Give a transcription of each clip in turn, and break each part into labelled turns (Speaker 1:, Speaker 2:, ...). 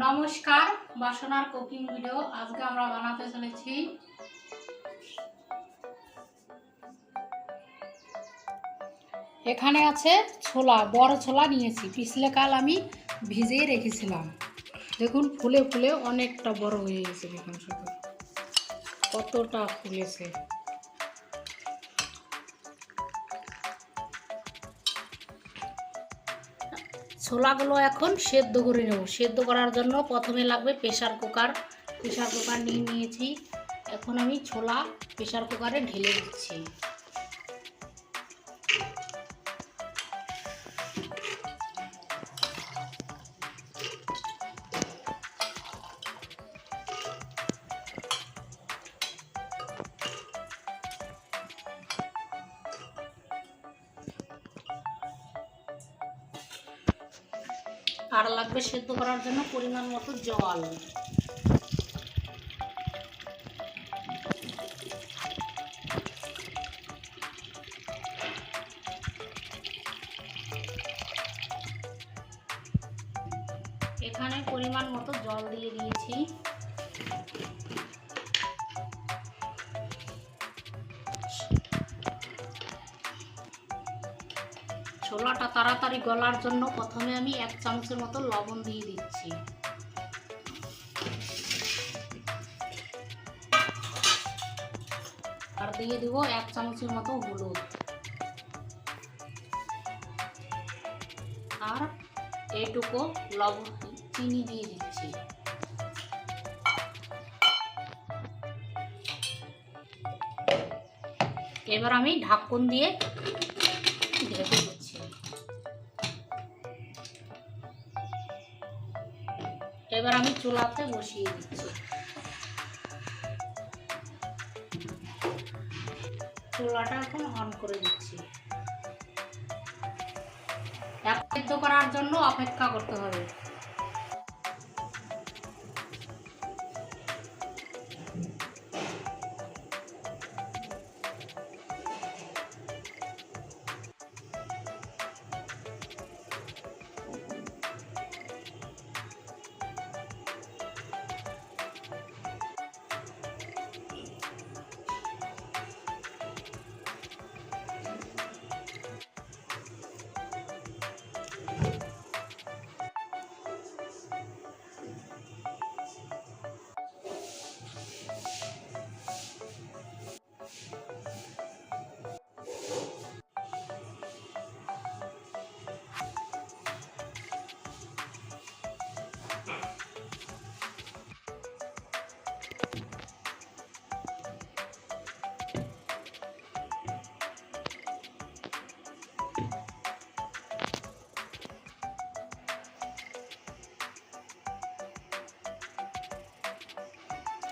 Speaker 1: নমস্কার, বাসনার cooking video আজকে আমরা বানাতে চলেছি। এখানে আছে ছোলা, বড় ছোলা নিয়েছি। পিছলে কাল আমি ভিজিয়ে রেখেছিলাম। দেখুন, ফুলে ফুলে অনেকটা বড় হয়ে গেছে দেখুন কতটা ফুলেছে। ছোলাগুলো এখন সেদ্ধ করে নেব। সেদ্ধ করার জন্য প্রথমে লাগবে প্রেশার কুকার। প্রেশার কুকার নিয়ে নিয়েছি। এখন আমি ছোলা প্রেশার কুকারে ঢেলে দিচ্ছি। সেদ্ধ করার জন্য পরিমাণ মতো জল। এখানে পরিমাণ মতো জল দিয়ে দিয়েছি। ছোলাটা তাড়াতাড়ি গলার জন্য প্রথমে আমি এক চামচের মতো লবণ দিয়ে দিচ্ছি। আর দিয়ে দিব এক চামচের মতো হলুদ। আর এইটুকু লবণ চিনি দিয়ে দিচ্ছি। এবার আমি ঢাকন দিয়ে চুলাতে বসিয়ে দিচ্ছি। চুলাটা এখন অন করে দিচ্ছি। সেদ্ধ করার জন্য অপেক্ষা করতে হবে।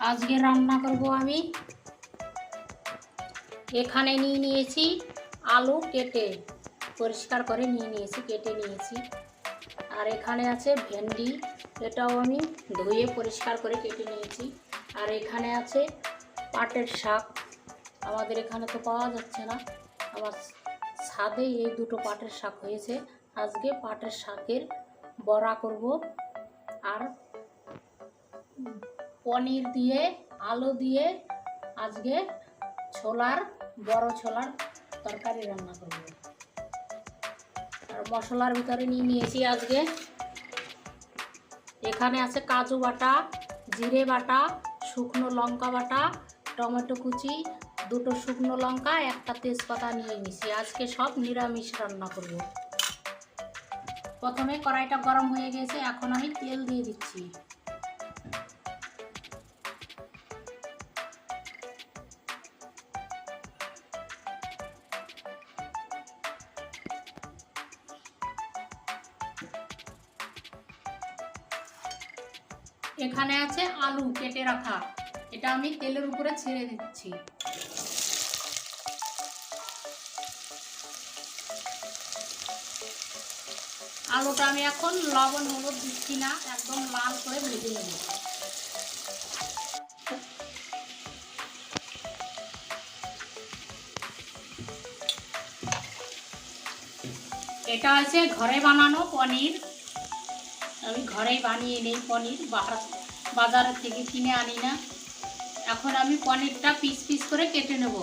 Speaker 1: আজকে রান্না করব আমি। এখানে নিয়ে নিয়েছি আলু কেটে, পরিষ্কার করে নিয়ে নিয়েছি, কেটে নিয়েছি। আর এখানে আছে ভেন্ডি, এটাও আমি ধুয়ে পরিষ্কার করে কেটে নিয়েছি। আর এখানে আছে পাটের শাক। আমাদের এখানে তো পাওয়া যাচ্ছে না। আমার ছাদে এই দুটো পাটের শাক হয়েছে। আজকে পাটের শাকের বড়া করব। আর পনির দিয়ে, আলু দিয়ে আজকে ছোলার, বড় ছোলার তরকারি রান্না করব। আর মশলার ভিতরে নিয়ে নিয়েছি আজকে। এখানে আছে কাজু বাটা, জিরে বাটা, শুকনো লঙ্কা বাটা, টমেটো কুচি, দুটো শুকনো লঙ্কা, একটা তেজপাতা নিয়ে নিয়েছি। আজকে সব নিরামিষ রান্না করব। প্রথমে কড়াইটা গরম হয়ে গেছে, এখন আমি তেল দিয়ে দিচ্ছি। আলু কেটে রাখা। এটা আমি তেলের উপরে ছেড়ে দিচ্ছি। আলুটা আমি এখন লবণ, হলুদ দিচ্ছি না, একদম লাল করে ভেজে নেব। এটা আছে ঘরে বানানো পনির। আমি ঘরেই বানিয়ে নেই পনির বাহার বাজারের থেকে কিনে আনি না। এখন আমি পনিরটা পিস পিস করে কেটে নেব।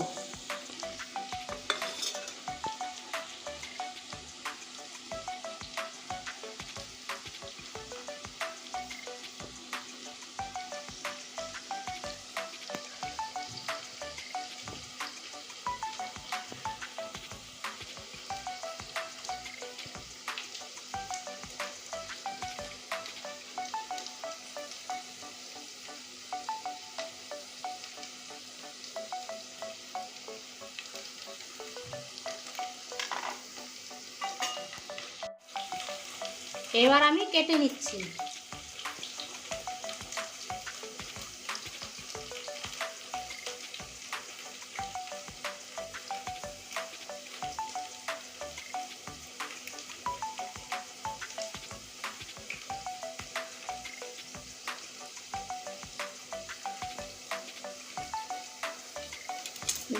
Speaker 1: এবার আমি কেটে নিচ্ছি।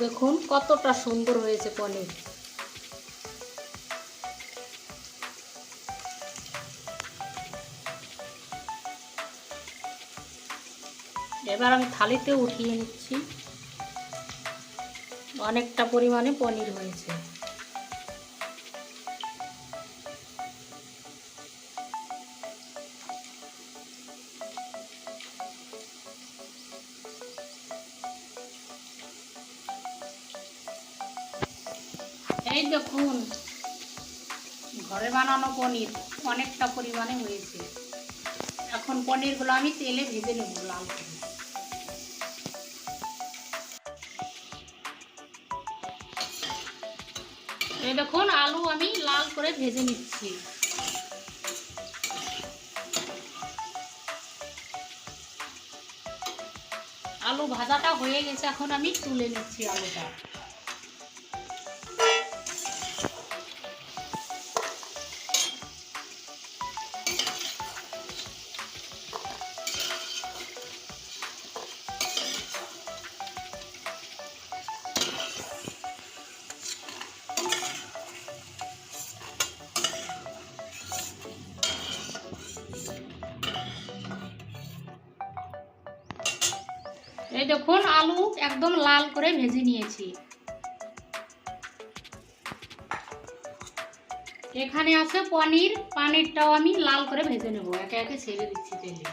Speaker 1: দেখুন কতটা সুন্দর হয়েছে পনির। এবার আমি থালিতে উঠিয়ে নিচ্ছি। অনেকটা পরিমাণে পনির হয়েছে। এই দেখুন, ঘরে বানানো পনির অনেকটা পরিমাণে হয়েছে। এখন পনিরগুলো আমি তেলে ভেজে নেব লাল করে। দেখুন, আলু আমি লাল করে ভেজে নিচ্ছি। আলু ভাজাটা হয়ে গেছে, এখন আমি তুলে নিচ্ছি আলুটা। ভেজে নিয়েছি। এখানে আছে পনির, পানিরটাও আমি লাল করে ভেজে নেব। একে একে ছেড়ে দিচ্ছি তেলে।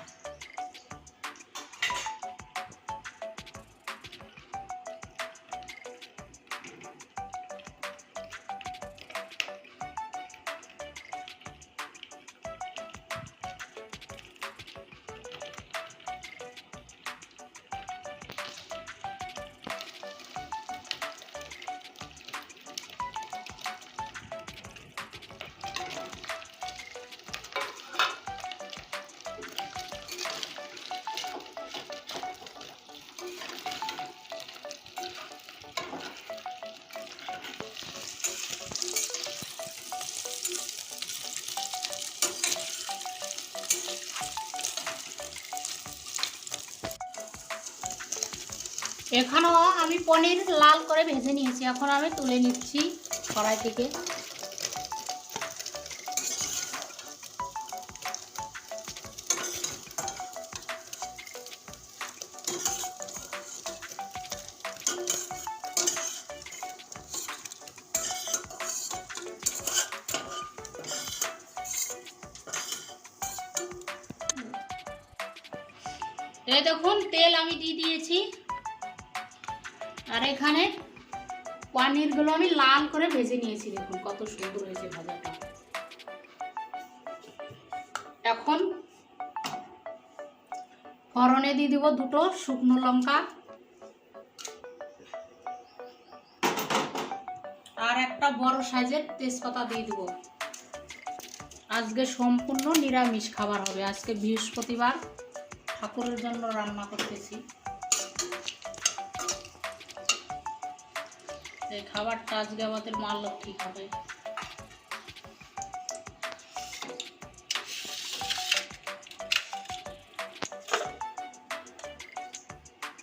Speaker 1: এখানেও আমি পনির লাল করে ভেজে নিয়েছি। এখন আমি তুলে নিচ্ছি কড়াই থেকে। দেখুন, তেল আমি দিয়ে দিয়েছি। আর এখানে পনিরগুলো আমি লাল করে ভেজে নিয়েছি, দেখুন কত সুন্দর হয়েছে ভাজাটা। এখন ফড়নে দিয়ে দিব দুটো শুকনো লঙ্কা আর একটা বড় সাইজের তেজপাতা দিয়ে দিব। আজকে সম্পূর্ণ নিরামিষ খাবার হবে। আজকে বৃহস্পতিবার, ঠাকুরের জন্য রান্না করতেছি। এই খাবারটা আজকে আমাদের মা লক্ষ্মী খাবে।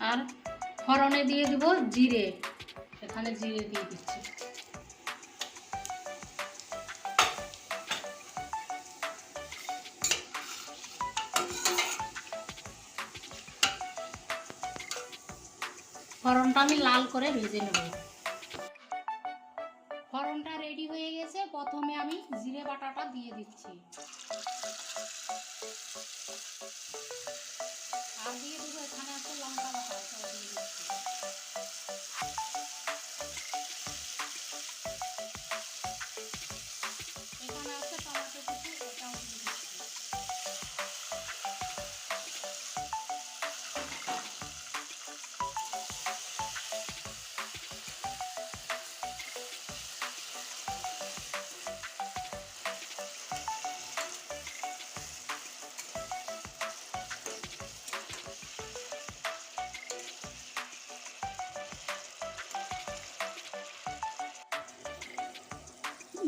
Speaker 1: আর ফড়নে দিয়ে দিব জিরে এখানে জিরে দিয়ে দিচ্ছি। ফড়নটা আমি লাল করে ভেজে নেব। জিরে বাটাটা দিয়ে দিচ্ছি।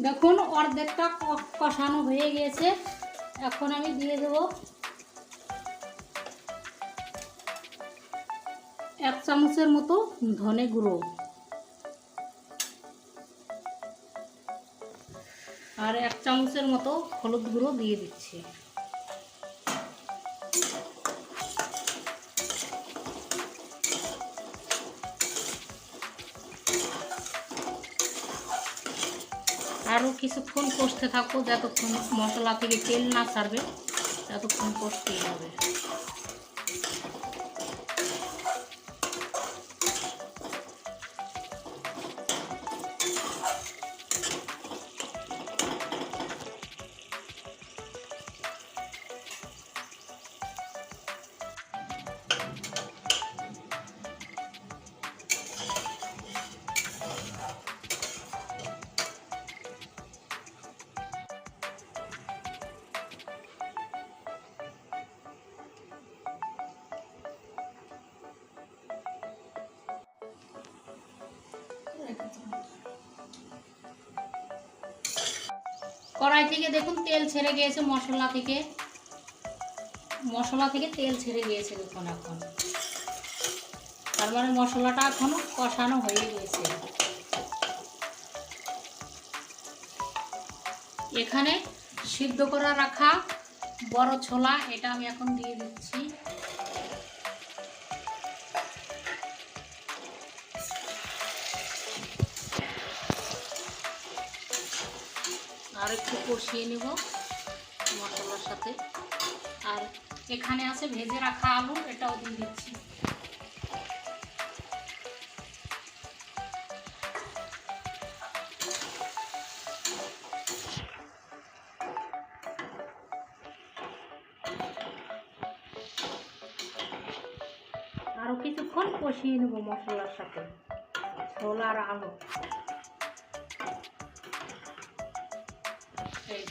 Speaker 1: দেখুন, অর্ধেকটা কষানো হয়ে গিয়েছে এখন আমি দিয়ে দেব এক চামচের মতো ধনে গুঁড়ো। আর এক চামচের মতো হলুদ গুঁড়ো দিয়ে দিচ্ছি। আরও কিছুক্ষণ কষতে থাকব যতক্ষণ মশলা থেকে তেল না ছাড়বে ততক্ষণ কষতেই হবে। কড়াই থেকে দেখুন তেল ছেড়ে গিয়েছে, মশলা থেকে। মশলা থেকে তেল ছেড়ে গিয়েছে দেখুন এখন। তার মানে মশলাটা এখনও কষানো হয়ে গিয়েছে। এখানে সিদ্ধ করা রাখা বড় ছোলা, এটা আমি এখন দিয়ে দিচ্ছি। একটু কষিয়ে নেব মশলার সাথে। আর এখানে আছে ভেজে রাখা আলু, এটাও দিয়ে দিচ্ছি। কিছুক্ষণ কষিয়ে নেব মশলার সাথে ছোলা আর আলু। এই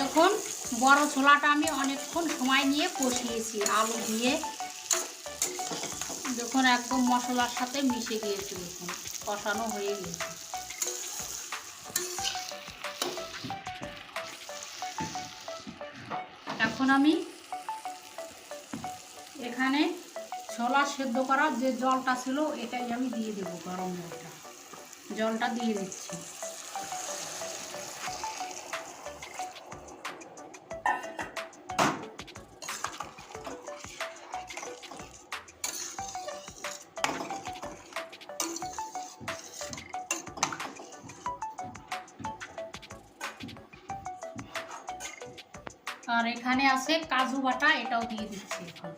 Speaker 1: দেখুন বড় ছোলাটা আমি অনেকক্ষণ সময় নিয়ে কষিয়েছি আলু দিয়ে। দেখুন একদম মশলার সাথে মিশে গিয়েছে দেখুন, কষানো হয়ে গেছে এখন আমি এখানে ছোলা সেদ্ধ করার যে জলটা ছিল, এটাই আমি দিয়ে দেবো গরম জলটা। জলটা দিয়ে দিচ্ছি। আর এখানে আছে কাজু বাটা এটাও দিয়ে দিচ্ছি এখন।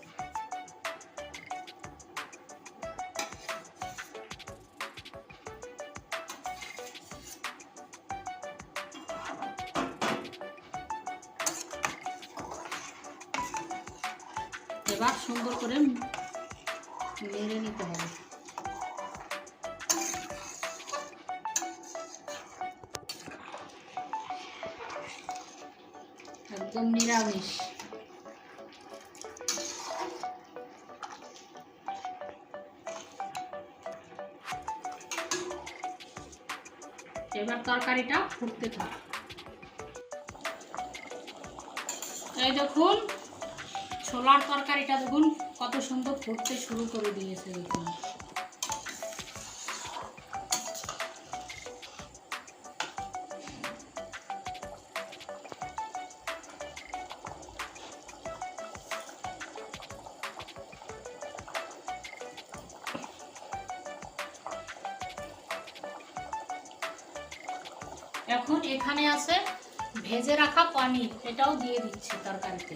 Speaker 1: একদম নিরামিষ। এবার তরকারিটা ফুটতে থাক। এই দেখুন, ছোলার তরকারিটা দেখুন, কত সুন্দর ফুটতে শুরু করে দিয়েছে দেখুন। এখন এখানে আছে ভেজে রাখা পানি এটাও দিয়ে দিচ্ছি তরকারিতে।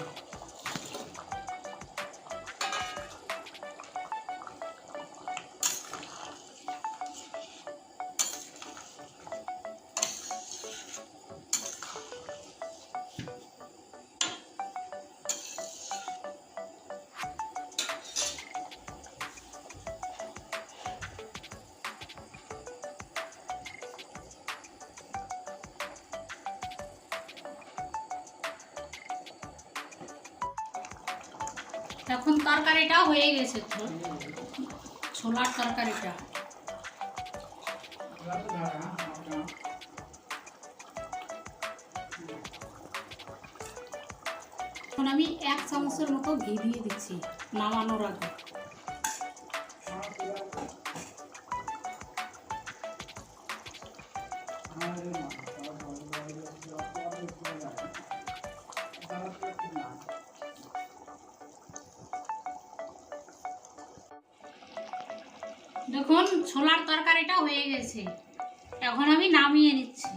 Speaker 1: এখন তরকারিটা হয়ে গেছে ছোলার তরকারিটা। এখন আমি এক চামচের মতো ঘি দিয়ে দিচ্ছি, নামানোর আগে। দেখুন ছোলার তরকারিটা হয়ে গেছে এখন আমি নামিয়ে নিচ্ছি।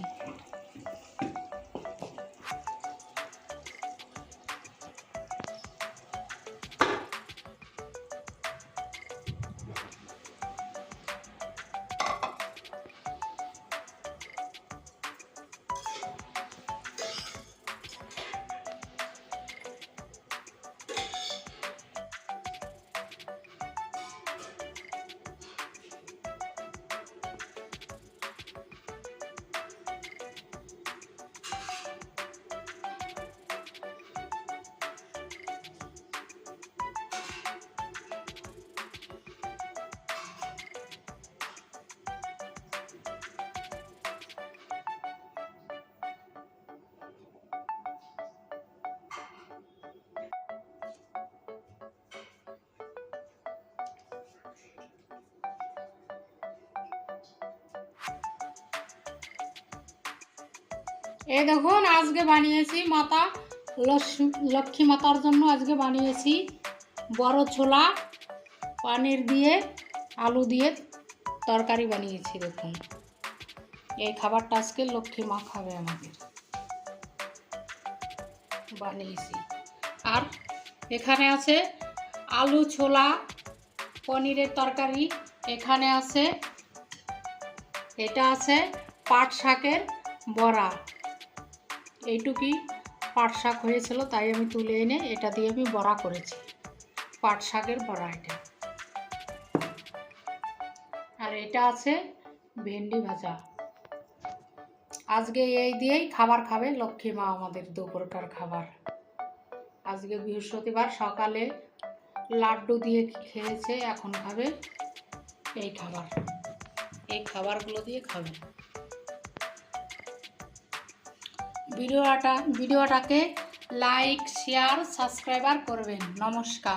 Speaker 1: এই দেখুন, আজকে বানিয়েছি মাতা লক্ষ্মী লক্ষ্মী মাতার জন্য আজকে বানিয়েছি। বড় ছোলা, পানির দিয়ে, আলু দিয়ে তরকারি বানিয়েছি, দেখুন। এই খাবারটা আজকে লক্ষ্মী মা খাবে আমাদের বানিয়েছি। আর এখানে আছে আলু, ছোলা, পনিরের তরকারি। এখানে আছে, এটা আছে পাট শাকের বড়া। এইটুকুই পাট শাক হয়েছিল, তাই আমি তুলে এনে এটা দিয়ে আমি বড়া করেছি। পাট শাকের বড়া এটা। আর এটা আছে ভেন্ডি ভাজা। আজকে এই দিয়েই খাবার খাবে লক্ষ্মী মা আমাদের দুপুরকার খাবার। আজকে বৃহস্পতিবার সকালে লাড্ডু দিয়ে খেয়েছে, এখন খাবে এই খাবার। এই খাবারগুলো দিয়ে খাবে। ভিডিওটা ভিডিওটাকে লাইক শেয়ার সাবস্ক্রাইবার করবেন। নমস্কার।